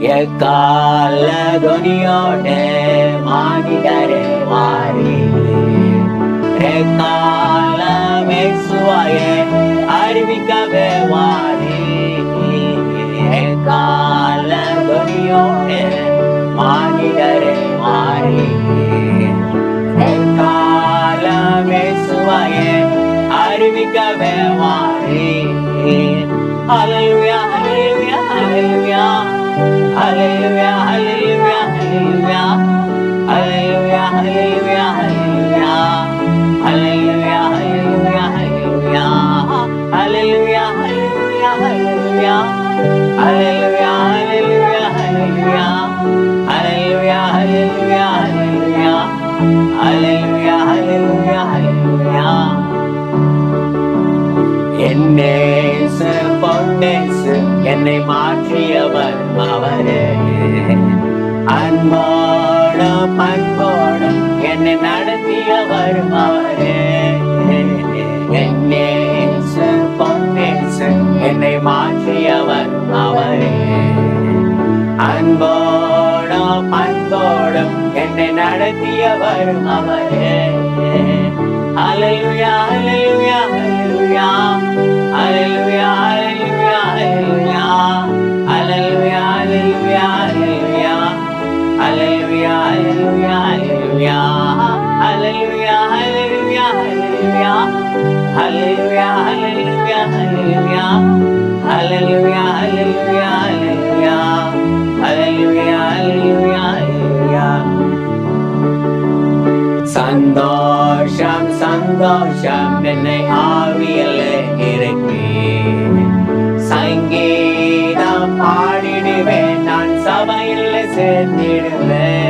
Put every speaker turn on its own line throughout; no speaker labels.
எக்கால துனியோட மானிடரே மாறி எக்கால மேசுவாயே அறிவிக்கவே மாறி எக்கால துனியோட மானிடரே மாறி எக்கால மேசுவாயே அறிவிக்கவே மாறி அலையா Hallelujah, hallelujah, hallelujah. Hallelujah, hallelujah, hallelujah. Hallelujah, hallelujah, hallelujah. Hallelujah, hallelujah, hallelujah. Hallelujah, hallelujah, hallelujah. Hallelujah, hallelujah, hallelujah. Hallelujah, hallelujah, hallelujah. என்னேசு பொன்னேசு என்னை மாற்றியவர் அவரே என்னை நடத்தியவர் அவரே என்னை மாற்றியவர் அவரே அன்போடும் பண்போடும் என்னை நடத்தியவர் அவரே அலையுயா அலையுயா அலையுயா அலையுயா அலையுயா அலையுயா அலையுயா அலையுயா அலையுயா அலையுயா அலையுயா அலையுயா സന്തോഷം സന്തോഷം എന്നെ ആവിയല്ലേ ഇറക്കി. സംഗീതം പാടിടുവേ ഞാൻ സഭയിൽ சேர்ந்திடுவேன்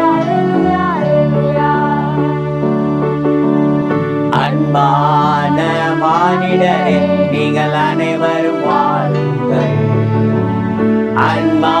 அன்பான மானிடரின் நீங்கள் அனைவரும் வாழுங்கள் அன்பா